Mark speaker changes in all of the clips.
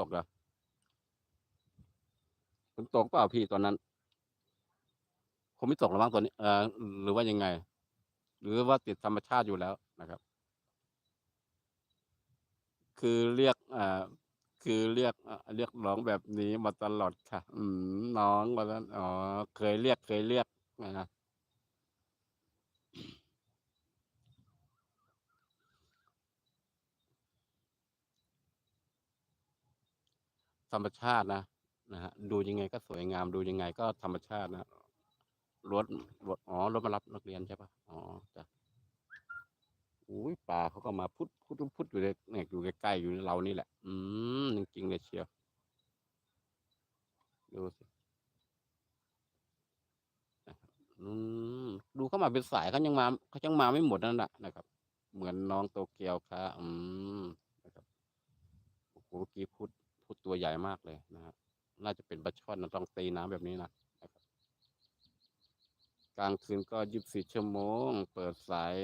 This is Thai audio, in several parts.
Speaker 1: ตกเหรอฝนตกเปล่าพี่ตอนนั้นคงไม่ตกหรอกมั้งตอนนี้เออหรือว่ายังไง หรือว่าติดธรรมชาติอยู่แล้วนะครับ คือเรียกอ่าคือเรียกเรียกร้องแบบนี้มาตลอดค่ะ อืมน้องวันนั้นอ๋อเคยเรียกเคยเรียกนะ ธรรมชาตินะนะฮะดูยังไงก็สวยงามดูยังไงก็ธรรมชาตินะรถรถอ๋อรถมารับนักเรียนใช่ปะอ๋อจ้ะอุ้ยป่าเขาก็มาพุดพุดพุดอยู่ในเนี่ยอยู่ใกล้ๆอยู่เรานี่แหละ อืมจริงๆเลยเชียวดูสิอืมดูเข้ามาเป็นสายเขายังมาเขายังมาไม่หมดนั่นแหละนะครับ เหมือนน้องโตเกียวค่ะอืมนะครับโอ้โหกี้พุดพุ ดตัวใหญ่มากเลยนะครับ น่าจะเป็นปลาช่อนนะต้องตีน้ำแบบนี้นะนะครับ กลางคืนก็ยีิบสี่ชั่วโมง เปิดสาย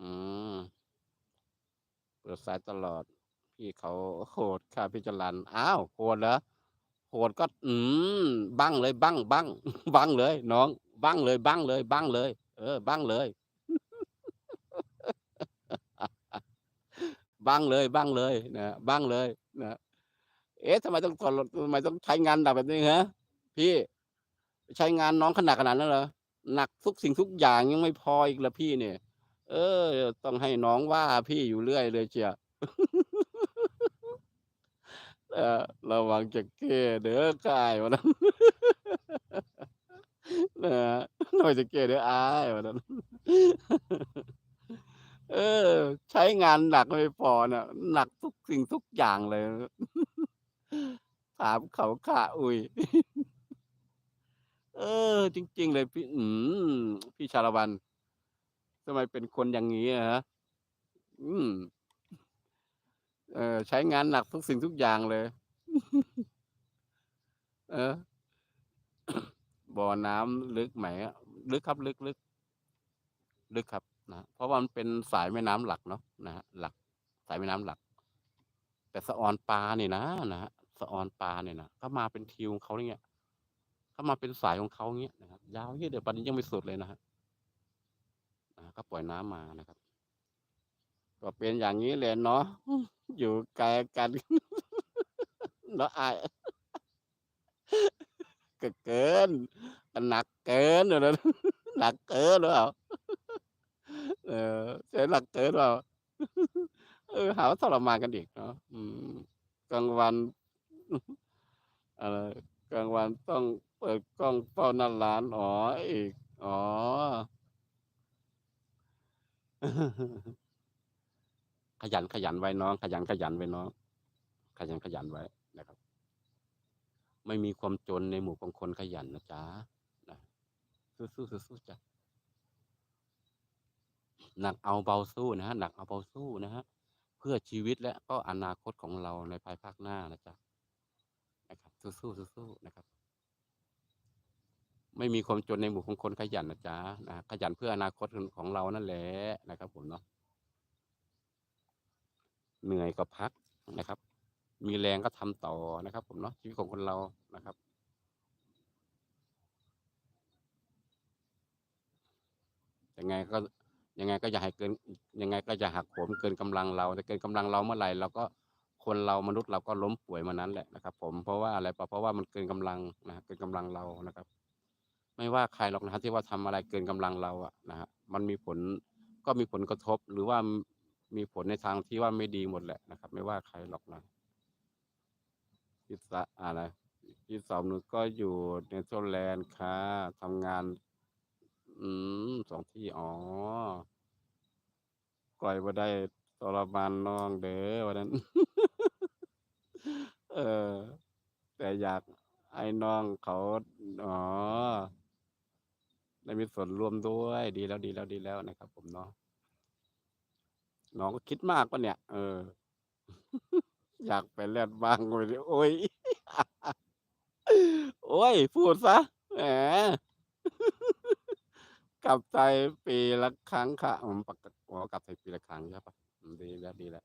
Speaker 1: อืมเปิดสายตลอด พี่เขาโหดค่ะพี่จรันอ้าวโหดเหรอโหดก็ อืมบังเลยบังบังบังเลย น้องบังเลยบังเลยบังเลย เออบังเลยบังเลยบังเลยนะบังเลยนะ เอ๊ะทำไมต้องทรทำไมต้องใช้งานหนักแบบนี้ฮะพี่ใช้งานน้องขนาดขนาดนั้นเหรอหนักทุกสิ่งทุกอย่างยังไม่พออีกละพี่เนี่ย เออ ต้องให้น้องว่าพี่อยู่เรื่อยเลยเชียเออระวังจะเก้เด้อกายวันนั้นนะฮะระวังจะเก้เด้ออายวันนั้นเออ ใช้งานหนักไม่พอน่ะ หนักทุกสิ่งทุกอย่างเลย ถามเขาค่ะอุยเออ จริง ๆ เลยพี่ อืมพี่ชาละวันทำไมเป็นคนอย่างงี้ฮะ อืม เออใช้งานหนักทุกสิ่งทุกอย่างเลย เออบ่อน้ำลึกไหมลึกครับ ลึกลึกลึกครับนะเพราะว่ามันเป็นสายแม่น้ำหลักเนาะนะฮะหลัก สายแม่น้ำหลัก แต่สะออนปลาเนี่ยนะนะฮะ สะออนปลาเนี่ยนะเขามาเป็นทิวของเขาเนี่ยเขามาเป็นสายของเขาเงี้ยนะครับ ยาวเยอะเดี๋ยวปันนี้ยังไม่สุดเลยนะฮะก็ปล่อยน้ำมานะครับ ก็เป็นอย่างนี้เลยเนาะอยู่ไกลกันเนาะอายก็เกินหนักเกินอยู่นะหนักเกินหรือเปล่าเออใช้หนักเกินหรือเปล่าเออหาว่าทรมานกันอีกเนาะกลางวัน อะไรกลางวันต้องเปิดกล้องเฝ้าหน้าร้านอ๋ออีกอ๋อขยันขยันไว้น้อง ขยันขยันไว้น้อง ขยันขยันไว้นะครับ ไม่มีความจนในหมู่ของคนขยันนะจ๊ะนะสู้ๆสู้ๆจ้ะหนักเอาเบาสู้นะฮะหนักเอาเบาสู้นะฮะเพื่อชีวิตและก็อนาคตของเราในภายภาคหน้านะจ๊ะ สู้ๆสู้ๆนะครับ ไม่มีความจนในหมู่ของคนขยันนะจ๊ะนะขยันเพื่ออนาคตของเรานั่นแหละนะครับ ผมเนาะเหนื่อยก็พักนะครับ มีแรงก็ทำต่อนะครับ ผมเนาะชีวิตของคนเรานะครับยังไงก็ยังไงก็อย่าให้เกินยังไงก็อย่าหักโหมเกินกำลังเราแต่เกินกำลังเราเมื่อไหร่เราก็ คนเรามนุษย์เราก็ล้มป่วยมานั้นแหละนะครับ ผมเพราะว่าอะไรเพราะว่ามันเกินกำลังนะเกินกำลังเรานะครับ ไม่ว่าใครหรอกนะฮะที่ว่าทำอะไรเกินกำลังเราอะนะฮะมันมีผลก็มีผลกระทบหรือว่ามีผลในทางที่ว่าไม่ดีหมดแหละนะครับ ไม่ว่าใครหรอกนะพิซะอะไรพี่สาวหนูก็อยู่ในโซแลนด์ค่ะทำงาน อืมสองที่อ๋อก่อยบ่ได้ทรมานน้องเด้อวันนั้น เออ แต่อยากให้น้องเขาอ๋อได้มีส่วนร่วมด้วย ดีแล้วดีแล้วดีแล้วนะครับ ผมเนาะน้องก็คิดมากปะเนี่ย เออ อยากไปเล่นบ้างเลยโอ้ยโอ้ย พูดซะแหมกลับไทยปีละครั้งค่ะอืมปกติอ๋อกลับไทยปีละครั้งใช่ปะดีแล้วดีแล้ว